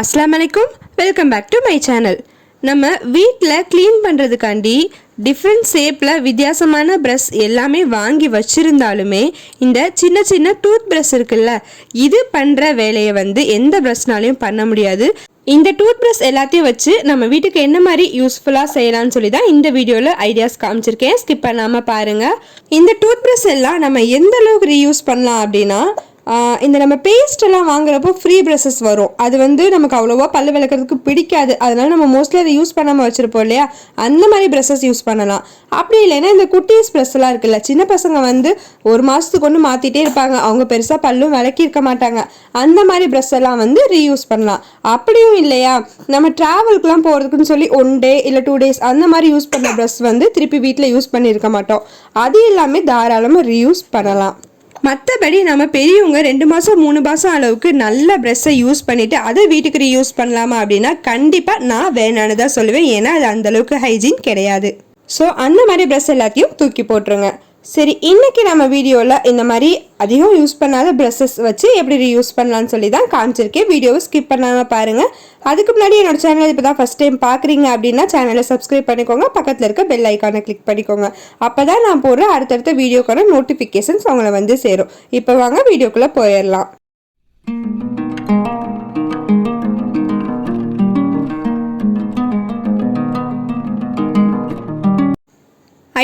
அஸ்லாம் வலைக்கும் welcome back to my channel நம்ம வீட்டில் க்ளீன் பண்ணுறதுக்காண்டி டிஃப்ரெண்ட் ஷேப்பில் வித்தியாசமான ப்ரஷ் எல்லாமே வாங்கி வச்சுருந்தாலுமே இந்த சின்ன சின்ன டூத் ப்ரஷ் இருக்குல்ல இது பண்ணுற வேலையை வந்து எந்த ப்ரஷ்னாலையும் பண்ண முடியாது. இந்த டூத் ப்ரஷ் எல்லாத்தையும் வச்சு நம்ம வீட்டுக்கு என்ன மாதிரி யூஸ்ஃபுல்லாக செய்யலாம்னு சொல்லி தான் இந்த வீடியோவில் ஐடியாஸ் காமிச்சிருக்கேன். ஸ்கிப் பண்ணாமல் பாருங்கள் இந்த டூத் ப்ரஷ் எல்லாம் நம்ம எந்த அளவுக்கு ரீயூஸ் பண்ணலாம் அப்படின்னா இந்த நம்ம பேஸ்ட் எல்லாம் வாங்குறப்போ ஃப்ரீ ப்ரெஷஸ் வரும். அது வந்து நமக்கு அவ்வளோவா பல்லு விளக்குறதுக்கு பிடிக்காது. அதனால நம்ம மோஸ்ட்லி அதை யூஸ் பண்ணாமல் வச்சுருப்போம் இல்லையா? அந்த மாதிரி ப்ரெஷஸ் யூஸ் பண்ணலாம். அப்படி இல்லைன்னா இந்த குட்டீஸ் ப்ரெஸ் எல்லாம் இருக்குல்ல சின்ன பசங்க வந்து ஒரு மாதத்துக்கு ஒன்று மாற்றிட்டே இருப்பாங்க. அவங்க பெருசாக பல்லும் விளக்கி இருக்க மாட்டாங்க. அந்த மாதிரி ப்ரெஸ் எல்லாம் வந்து ரீயூஸ் பண்ணலாம். அப்படியும் இல்லையா? நம்ம ட்ராவலுக்குலாம் போகிறதுக்குன்னு சொல்லி ஒன் டே இல்லை டூ டேஸ் அந்த மாதிரி யூஸ் பண்ண ப்ரெஸ் வந்து திருப்பி வீட்டில் யூஸ் பண்ணியிருக்க மாட்டோம். அது எல்லாமே தாராளமாக ரீயூஸ் பண்ணலாம். மற்றபடி நம்ம பெரியவங்க ரெண்டு மாதம் மூணு மாதம் அளவுக்கு நல்ல ப்ரெஷ்ஷை யூஸ் பண்ணிவிட்டு அதை வீட்டுக்கு ரீயூஸ் பண்ணலாமா அப்படின்னா கண்டிப்பாக நான் வேணான்னு தான் சொல்லுவேன். ஏன்னா அது அந்தளவுக்கு ஹைஜீன் கிடையாது. ஸோ அந்த மாதிரி ப்ரெஷ் எல்லாத்தையும் தூக்கி போட்டுருங்க. சரி இன்னைக்கு நம்ம வீடியோவில் இந்த மாதிரி அதிகம் யூஸ் பண்ணாத ப்ரெஷ்ஷஸ் வச்சு எப்படி ரீயூஸ் பண்ணலாம்னு சொல்லி தான் காமிச்சிருக்கேன். வீடியோவை ஸ்கிப் பண்ணாமல் பாருங்கள் அதுக்கு முன்னாடி என்னோட சேனல் இப்போ தான் ஃபஸ்ட் டைம் பார்க்குறீங்க அப்படின்னா சேனலை சப்ஸ்கிரைப் பண்ணிக்கோங்க. பக்கத்தில் இருக்க பெல் ஐக்கானை கிளிக் பண்ணிக்கோங்க. அப்போ தான் நான் போடுற அடுத்தடுத்த வீடியோக்கான நோட்டிஃபிகேஷன்ஸ் அவங்கள வந்து சேரும். இப்போ வாங்க வீடியோக்குள்ளே போயிடலாம்.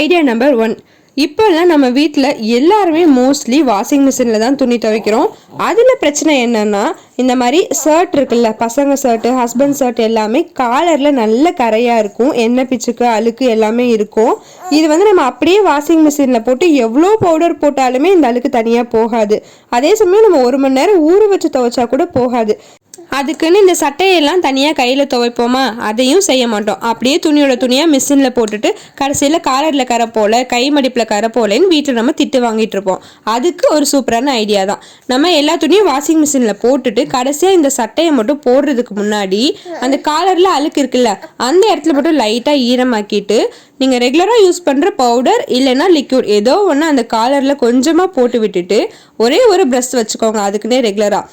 ஐடியா நம்பர் ஒன் இப்போல்லாம் நம்ம வீட்டில் எல்லாருமே மோஸ்ட்லி வாஷிங் மிஷினில் தான் துணி துவைக்கிறோம். அதில் பிரச்சனை என்னென்னா இந்த மாதிரி ஷர்ட் இருக்குல்ல பசங்க ஷர்ட்டு ஹஸ்பண்ட் ஷர்ட் எல்லாமே காலரில் நல்ல கரையாக இருக்கும். எண்ணெய் பிச்சுக்கு அழுக்கு எல்லாமே இருக்கும். இது வந்து நம்ம அப்படியே வாஷிங் மிஷினில் போட்டு எவ்வளோ பவுடர் போட்டாலுமே இந்த அழுக்கு தனியாக போகாது. அதே சமயம் நம்ம ஒரு மணி நேரம் ஊற வச்சு துவைச்சா கூட போகாது. அதுக்குன்னு இந்த சட்டையெல்லாம் தனியாக கையில் துவைப்போமா? அதையும் செய்ய மாட்டோம். அப்படியே துணியோட துணியாக மிஷினில் போட்டுட்டு கடைசியில் காலரில் கரை போல கை மடிப்பில் கரை போலன்னு வீட்டில் நம்ம திட்டு வாங்கிட்டு இருப்போம். அதுக்கு ஒரு சூப்பரான ஐடியா தான். நம்ம எல்லா துணியும் வாஷிங் மிஷினில் போட்டுட்டு கடைசியாக இந்த சட்டையை மட்டும் போடுறதுக்கு முன்னாடி அந்த காலரில் அழுக்கு இருக்குல்ல அந்த இடத்துல மட்டும் லைட்டாக ஈரமாக்கிட்டு நீங்கள் ரெகுலராக யூஸ் பண்ணுற பவுடர் இல்லைன்னா லிக்யூட் ஏதோ ஒன்று அந்த காலரில் கொஞ்சமாக போட்டு விட்டுட்டு ஒரே ஒரு ப்ரஷ் வச்சுக்கோங்க அதுக்குன்னே ரெகுலராக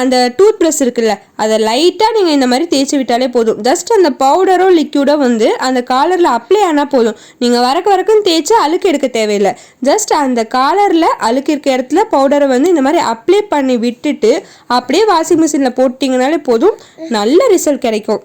அந்த டூத் ப்ரஷ் இருக்குல்ல அதை லைட்டாக நீங்கள் இந்த மாதிரி தேய்ச்சி விட்டாலே போதும். ஜஸ்ட் அந்த பவுடரோ லிக்யூடோ வந்து அந்த காலரில் அப்ளை ஆனால் போதும். நீங்கள் வரக்கு வரக்கும் தேய்ச்சி அழுக்கு எடுக்க தேவையில்லை. ஜஸ்ட் அந்த காலரில் அழுக்கு இருக்க இடத்துல பவுடரை வந்து இந்த மாதிரி அப்ளை பண்ணி விட்டுட்டு அப்படியே வாஷிங் மிஷினில் போட்டிங்கனாலே போதும். நல்ல ரிசல்ட் கிடைக்கும்.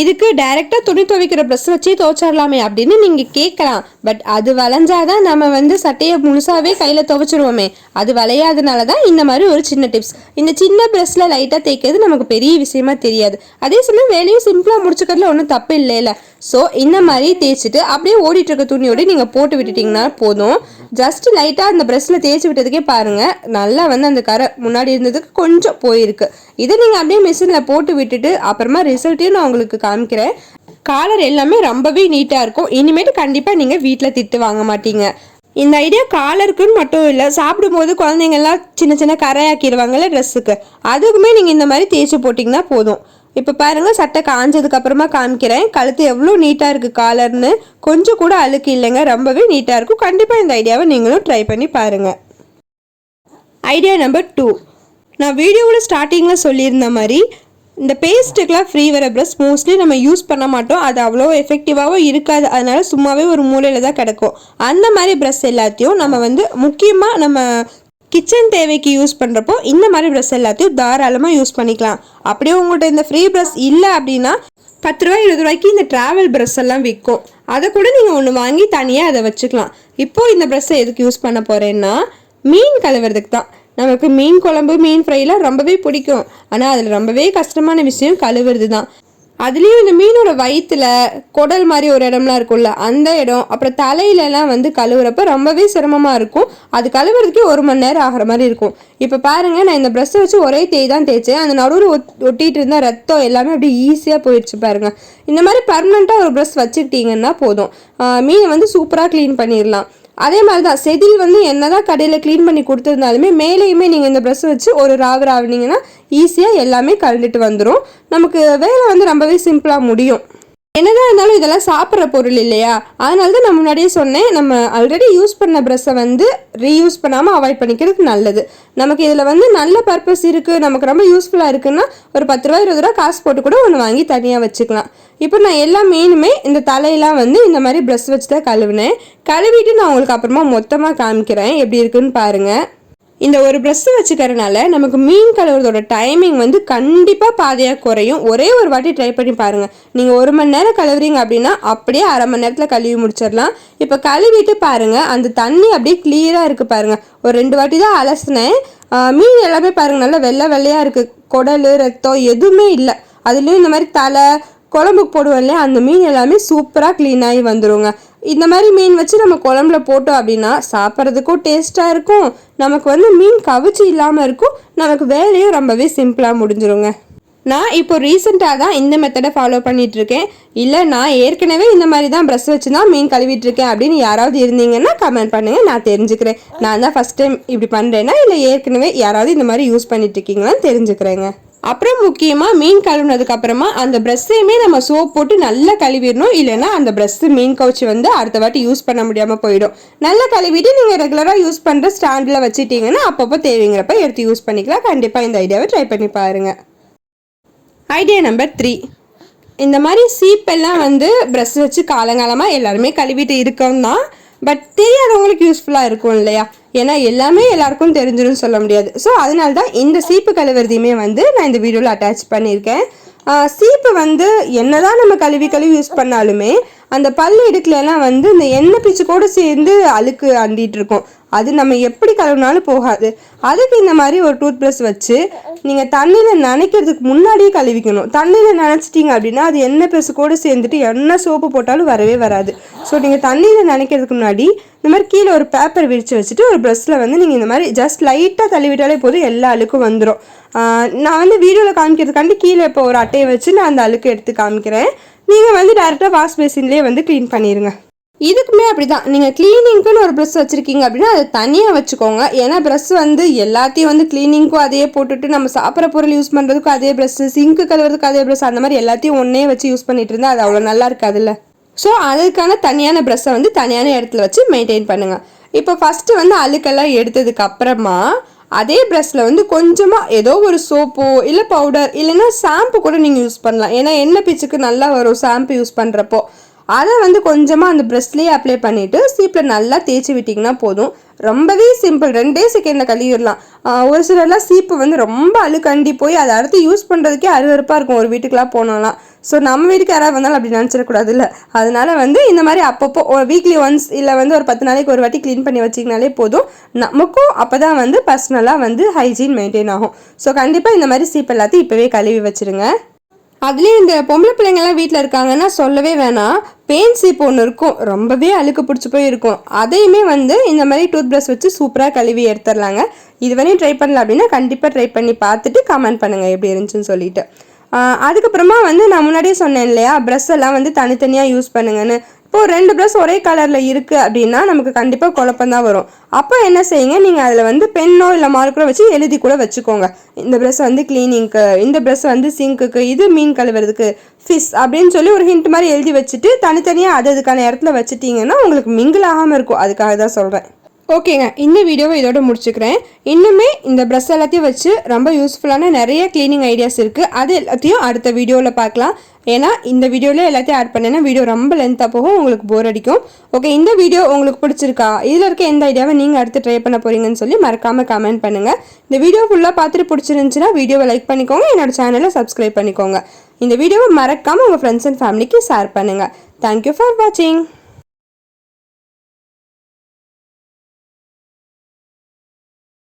இதுக்கு டைரெக்டாக துணி துவைக்கிற ப்ரெஸ் வச்சு துவைச்சிடலாமே அப்படின்னு நீங்கள் கேட்கலாம் பட் அது வளைஞ்சாதான் நம்ம வந்து சட்டையை முழுசாவே கையில் துவைச்சிருவோமே. அது வளையாதனால தான் இந்த மாதிரி ஒரு சின்ன டிப்ஸ் இந்த சின்ன ப்ரெஸ்ஸில் லைட்டாக தேய்க்கிறது நமக்கு பெரிய விஷயமா தெரியாது. அதே சமயம் வேலையும் சிம்பிளாக முடிச்சுக்கிறதுல ஒன்றும் தப்பு இல்லைல்ல ஸோ இந்த மாதிரி தேய்ச்சிட்டு அப்படியே ஓடிட்டு இருக்க துணியோட நீங்கள் போட்டு விட்டுட்டிங்கன்னா போதும். ஜஸ்ட் லைட்டாக அந்த ப்ரெஷ்ஷில் தேய்ச்சி விட்டதுக்கே பாருங்கள் நல்லா வந்து அந்த கரை முன்னாடி இருந்ததுக்கு கொஞ்சம் போயிருக்கு. இதை நீங்கள் அப்படியே மிஷினில் போட்டு விட்டுட்டு அப்புறமா ரிசல்ட்டையும் நான் உங்களுக்கு காமிக்கிறேன். காலர் எல்லாமே ரொம்பவே நீட்டாக இருக்கும். இனிமேட்டு கண்டிப்பாக நீங்கள் வீட்டில் திட்டு வாங்க மாட்டீங்க. இந்த ஐடியா காலருக்குன்னு மட்டும் இல்லை சாப்பிடும்போது குழந்தைங்கள்லாம் சின்ன சின்ன கரையாக்கிடுவாங்கல்ல ட்ரெஸ்ஸுக்கு அதுக்குமே நீங்கள் இந்த மாதிரி தேய்ச்சி போட்டிங்கன்னா போதும். இப்போ பாருங்கள் சட்டை காஞ்சதுக்கு அப்புறமா காமிக்கிறேன். கழுத்து எவ்வளோ நீட்டாக இருக்குது காலர்னு கொஞ்சம் கூட அழுக்கு இல்லைங்க ரொம்பவே நீட்டாக இருக்கும். கண்டிப்பாக இந்த ஐடியாவை நீங்களும் ட்ரை பண்ணி பாருங்கள் ஐடியா நம்பர் டூ நான் வீடியோவில் ஸ்டார்டிங்கில் சொல்லியிருந்த மாதிரி இந்த பேஸ்ட்டுக்கெலாம் ஃப்ரீ வர ப்ரஷ் மோஸ்ட்லி நம்ம யூஸ் பண்ண மாட்டோம். அது அவ்வளோ எஃபெக்டிவாகவும் இருக்காது. அதனால சும்மாவே ஒரு மூலையில் தான் கிடக்கும். அந்த மாதிரி ப்ரஷ் எல்லாத்தையும் நம்ம வந்து முக்கியமாக நம்ம கிச்சன் தேவைக்கு யூஸ் பண்ணுறப்போ இந்த மாதிரி ப்ரஷ் எல்லாத்தையும் தாராளமாக யூஸ் பண்ணிக்கலாம். அப்படியே உங்கள்கிட்ட இந்த ஃப்ரீ ப்ரஷ் இல்லை அப்படின்னா பத்து ரூபாய் இருபது ரூபாய்க்கு இந்த ட்ராவல் ப்ரஷ் எல்லாம் விற்கும். அதை கூட நீங்கள் ஒன்று வாங்கி தனியாக அதை வச்சுக்கலாம். இப்போது இந்த ப்ரஷ்ஷை எதுக்கு யூஸ் பண்ண போகிறேன்னா மீன் கழுவுறதுக்கு தான். நமக்கு மீன் குழம்பு மீன் ஃப்ரைலாம் ரொம்பவே பிடிக்கும். ஆனால் அதில் ரொம்பவே கஷ்டமான விஷயம் கழுவுறது தான். அதுலேயும் இந்த மீனோட வயிற்றுல குடல் மாதிரி ஒரு இடம்லாம் இருக்கும்ல அந்த இடம். அப்புறம் தலையிலலாம் வந்து கழுவுறப்ப ரொம்பவே சிரமமாக இருக்கும். அது கழுவுறதுக்கே ஒரு மணி நேரம் ஆகிற மாதிரி இருக்கும். இப்போ பாருங்கள் நான் இந்த ப்ரெஷ்ஷை வச்சு ஒரே தேய் தான் தேய்ச்சேன். அந்த நடுவில் ஒட் ஒட்டிகிட்டு இருந்தால் ரத்தம் எல்லாமே அப்படியே ஈஸியாக போயிடுச்சு பாருங்கள் இந்த மாதிரி பர்மனெண்ட்டாக ஒரு ப்ரெஷ் வச்சுக்கிட்டீங்கன்னா போதும். மீனை வந்து சூப்பராக க்ளீன் பண்ணிடலாம். அதே மாதிரி தான் செதில் வந்து என்னதான் கடையில் க்ளீன் பண்ணி கொடுத்துருந்தாலுமே மேலேயுமே நீங்கள் இந்த ப்ரெஷ் வச்சு ஒரு ராவு ராவினீங்கன்னா ஈஸியாக எல்லாமே கலந்துட்டு வந்துடும் நமக்கு வேலை வந்து ரொம்பவே சிம்பிளாக முடியும். என்னதான் இருந்தாலும் இதெல்லாம் சாப்பிட்ற பொருள் இல்லையா? அதனால தான் நான் முன்னாடியே சொன்னேன் நம்ம ஆல்ரெடி யூஸ் பண்ண ப்ரெஷ்ஷை வந்து ரீயூஸ் பண்ணாமல் அவாய்ட் பண்ணிக்கிறது நல்லது. நமக்கு இதில் வந்து நல்ல பர்பஸ் இருக்குது நமக்கு ரொம்ப யூஸ்ஃபுல்லாக இருக்குன்னா ஒரு பத்து ரூபா இருபது ரூபா காசு போட்டு கூட ஒன்று வாங்கி தனியாக வச்சுக்கலாம். இப்போ நான் எல்லா மீனுமே இந்த தலையெல்லாம் வந்து இந்த மாதிரி ப்ரெஷ் வச்சு தான் கழுவினேன். கழுவிட்டு நான் உங்களுக்கு அப்புறமா மொத்தமாக காமிக்கிறேன் எப்படி இருக்குன்னு பாருங்கள் இந்த ஒரு ப்ரெஸ் வச்சுக்கிறனால நமக்கு மீன் கழுவுறதோட டைமிங் வந்து கண்டிப்பாக பாதையாக குறையும். ஒரே ஒரு வாட்டி ட்ரை பண்ணி பாருங்கள் நீங்கள் ஒரு மணி நேரம் கழுவுறீங்க அப்படின்னா அப்படியே அரை மணி நேரத்தில் கழுவி முடிச்சிடலாம். இப்போ கழுவிட்டு பாருங்கள் அந்த தண்ணி அப்படியே கிளியராக இருக்குது பாருங்கள் ஒரு ரெண்டு வாட்டி தான் அலசினேன். மீன் எல்லாமே பாருங்கள் நல்லா வெள்ளை வெள்ளையாக இருக்குது குடல் ரத்தம் எதுவுமே இல்லை. அதுலேயும் இந்த மாதிரி தலை குழம்புக்கு போடுவோம் இல்லையா? அந்த மீன் எல்லாமே சூப்பராக க்ளீனாகி ஆகி வந்துருங்க. இந்த மாதிரி மீன் வச்சு நம்ம குழம்புல போட்டோம் அப்படின்னா சாப்பிட்றதுக்கும் டேஸ்ட்டாக இருக்கும். நமக்கு வந்து மீன் கவிச்சி இல்லாமல் இருக்கும். நமக்கு வேலையும் ரொம்பவே சிம்பிளாக முடிஞ்சிருங்க. நான் இப்போ ரீசெண்டாக தான் இந்த மெத்தடை ஃபாலோ பண்ணிகிட்ருக்கேன் இல்லை நான் ஏற்கனவே இந்த மாதிரி தான் ப்ரெஷ் வச்சு தான் மீன் கழுவிட்டுருக்கேன் அப்படின்னு யாராவது இருந்தீங்கன்னா கமெண்ட் பண்ணுங்கள் நான் தெரிஞ்சுக்கிறேன். நான் தான் ஃபஸ்ட் டைம் இப்படி பண்ணுறேன்னா இல்லை ஏற்கனவே யாராவது இந்த மாதிரி யூஸ் பண்ணிட்டு இருக்கீங்களான்னு தெரிஞ்சுக்கிறேங்க. அப்புறம் முக்கியமாக மீன் கழுவுனதுக்கு அப்புறமா அந்த ப்ரெஷ்ஷையுமே நம்ம சோப் போட்டு நல்லா கழுவிடணும். இல்லைன்னா அந்த ப்ரெஷ்ஷு மீன் கவுச்சி வந்து அடுத்த வாட்டி யூஸ் பண்ண முடியாமல் போயிடும். நல்லா கழுவிட்டு நீங்கள் ரெகுலராக யூஸ் பண்ணுற ஸ்டாண்டில் வச்சுட்டீங்கன்னா அப்பப்போ தேவைங்கிறப்ப எடுத்து யூஸ் பண்ணிக்கலாம். கண்டிப்பாக இந்த ஐடியாவை ட்ரை பண்ணி பாருங்கள் ஐடியா நம்பர் த்ரீ இந்த மாதிரி சீப்பெல்லாம் வந்து ப்ரஷ் வச்சு காலங்காலமாக எல்லாருமே கழுவிட்டு இருக்கோம் தான் பட் தெரியாதவங்களுக்கு யூஸ்ஃபுல்லாக இருக்கும் இல்லையா? ஏன்னா எல்லாமே எல்லாருக்கும் தெரிஞ்சிடும் சொல்ல முடியாது. ஸோ அதனால தான் இந்த சீப்பு கழுவுறதையுமே வந்து நான் இந்த வீடியோவில் அட்டாச் பண்ணியிருக்கேன். சீப்பு வந்து என்னதான் நம்ம கழுவி கழுவி யூஸ் பண்ணாலுமே அந்த பல் இடுக்குலலாம் வந்து இந்த எண்ணெய் பிச்சு கூட சேர்ந்து அழுக்கு அண்டிட்டு இருக்கும். அது நம்ம எப்படி கழுவினாலும் போகாது. அதுக்கு இந்த மாதிரி ஒரு டூத் ப்ரஷ் வச்சு நீங்கள் தண்ணியில் நனைக்கிறதுக்கு முன்னாடியே கழுவிக்கணும். தண்ணியில் நினச்சிட்டிங்க அப்படின்னா அது எண்ணெய் ப்ரெஸ் கூட சேர்ந்துட்டு என்ன சோப்பு போட்டாலும் வரவே வராது. ஸோ நீங்கள் தண்ணியில் நினைக்கிறதுக்கு முன்னாடி இந்த மாதிரி கீழே ஒரு பேப்பர் விரித்து வச்சுட்டு ஒரு ப்ரெஷ்ஷில் வந்து நீங்கள் இந்த மாதிரி ஜஸ்ட் லைட்டாக தள்ளி விட்டாலே போதும் எல்லா அழுக்கும் வந்துடும் நான் வந்து வீடியோவில் காமிக்கிறதுக்காண்டி கீழே இப்போ ஒரு அட்டையை வச்சு நான் அந்த அழுக்கு எடுத்து காமிக்கிறேன். நீங்கள் வந்து டேரெக்டாக வாஷ் பேசின்லேயே வந்து க்ளீன் பண்ணிடுங்க இதுக்குமே அப்படிதான். நீங்கள் க்ளீனிங்க்குன்னு ஒரு ப்ரெஷ் வச்சுருக்கீங்க அப்படின்னா அதை தனியாக வச்சுக்கோங்க. ஏன்னா ப்ரெஷ் வந்து எல்லாத்தையும் வந்து க்ளீனிங்க்கும் அதே போட்டுட்டு நம்ம சாப்பிட்ற பொருள் யூஸ் பண்ணுறதுக்கும் அதே ப்ரெஷ்ஷு சிங்க்கு கழுவுறதுக்கு அதே ப்ரெஷ் அந்த மாதிரி எல்லாத்தையும் ஒன்றே வச்சு யூஸ் பண்ணிட்டு இருந்தால் அது அவ்வளோ நல்லா இருக்காதுல்ல? ஸோ அதுக்கான தனியான ப்ரெஷ்ஷை வந்து தனியான இடத்துல வச்சு மெயின்டைன் பண்ணுங்கள் இப்போ ஃபஸ்ட்டு வந்து அழுக்கெல்லாம் எடுத்ததுக்கு அப்புறமா அதே ப்ரஷ்ல வந்து கொஞ்சமாக ஏதோ ஒரு சோப்போ இல்லை பவுடர் இல்லைன்னா ஷாம்பு கூட நீங்கள் யூஸ் பண்ணலாம். ஏன்னா எண்ணெய் பிச்சுக்கு நல்லா வரும் ஷாம்பு யூஸ் பண்ணுறப்போ அதை வந்து கொஞ்சமாக அந்த ப்ரெஷ்லேயே அப்ளை பண்ணிவிட்டு சீப்பில் நல்லா தேய்ச்சி விட்டிங்கன்னா போதும். ரொம்பவே சிம்பிள் ரெண்டே செகண்டில் கழுவிடலாம். ஒரு சிலர்லாம் சீப்பு வந்து ரொம்ப அழுக்கண்டி போய் அதை அடுத்து யூஸ் பண்ணுறதுக்கே அருவருப்பாக இருக்கும். ஒரு வீட்டுக்கெலாம் போனோம்லாம் ஸோ நம்ம வீட்டுக்கு யாராவது வந்தாலும் அப்படி நினச்சிடக்கூடாதுல்ல. அதனால வந்து இந்த மாதிரி அப்பப்போ வீக்லி ஒன்ஸ் இல்லை வந்து ஒரு பத்து நாளைக்கு ஒரு வாட்டி க்ளீன் பண்ணி வச்சிங்கனாலே போதும். நமக்கும் அப்போ தான் வந்து பர்சனலாக வந்து ஹைஜீன் மெயின்டைன் ஆகும். ஸோ கண்டிப்பாக இந்த மாதிரி சீப் எல்லாத்தையும் இப்போவே கழுவி வச்சுருங்க. அதுலேயும் இந்த பொம்பளை பிள்ளைங்கள்லாம் வீட்டில் இருக்காங்கன்னா சொல்லவே வேணாம். பெயின் சீப் ஒன்று இருக்கும். ரொம்பவே அழுக்கு பிடிச்சி போய் இருக்கும். அதையுமே வந்து இந்த மாதிரி டூத் ப்ரஷ் வச்சு சூப்பராக கழுவி எடுத்துடலாங்க. இது வரையும் ட்ரை பண்ணல அப்படின்னா கண்டிப்பாக ட்ரை பண்ணி பார்த்துட்டு கமெண்ட் பண்ணுங்கள் எப்படி இருந்துச்சுன்னு சொல்லிட்டு. அதுக்கப்புறமா வந்து நான் முன்னாடியே சொன்னேன் இல்லையா ப்ரெஷ் எல்லாம் வந்து தனித்தனியாக யூஸ் பண்ணுங்கன்னு. இப்போ ரெண்டு ப்ரஷ் ஒரே கலரில் இருக்குது அப்படின்னா நமக்கு கண்டிப்பாக குழப்பந்தான் வரும். அப்போ என்ன செய்யுங்க நீங்கள் அதில் வந்து பென்னோ இல்லை மார்க்கரோ வச்சு எழுதி கூட வச்சுக்கோங்க. இந்த ப்ரெஷ் வந்து க்ளீனிங்க்கு இந்த ப்ரெஷ் வந்து சிங்க்குக்கு இது மீன் கழுவுறதுக்கு ஃபிஷ் அப்படின்னு சொல்லி ஒரு ஹிண்ட் மாதிரி எழுதி வச்சுட்டு தனித்தனியாக அது அதுக்கான இடத்துல வச்சுட்டிங்கன்னா உங்களுக்கு மிங்கிள் ஆகாமல் இருக்கும். அதுக்காக தான் சொல்கிறேன் ஓகேங்க இந்த வீடியோவை இதோட முடிச்சுக்கிறேன். இன்னுமே இந்த ப்ரெஷ் எல்லாத்தையும் வச்சு ரொம்ப யூஸ்ஃபுல்லான நிறைய க்ளீனிங் ஐடியாஸ் இருக்குது அது எல்லாத்தையும் அடுத்த வீடியோவில் பார்க்கலாம். ஏன்னா இந்த வீடியோவில் எல்லாத்தையும் ஆட் பண்ணேன்னா வீடியோ ரொம்ப லென்த்தாக போகும் உங்களுக்கு போர் அடிக்கும். ஓகே இந்த வீடியோ உங்களுக்கு பிடிச்சிருக்கா? இதில் இருக்க எந்த ஐடியாவை நீங்கள் அடுத்து ட்ரை பண்ண போகிறீங்கன்னு சொல்லி மறக்காமல் கமெண்ட் பண்ணுங்கள் இந்த வீடியோ ஃபுல்லாக பார்த்துட்டு பிடிச்சிருந்துச்சுன்னா வீடியோவை லைக் பண்ணிக்கோங்க என்னோட சேனலை சப்ஸ்கிரைப் பண்ணிக்கோங்க. இந்த வீடியோவை மறக்காமல் உங்கள் ஃப்ரெண்ட்ஸ் அண்ட் ஃபேமிலிக்கு ஷேர் பண்ணுங்கள் தேங்க்யூ ஃபார் வாட்சிங்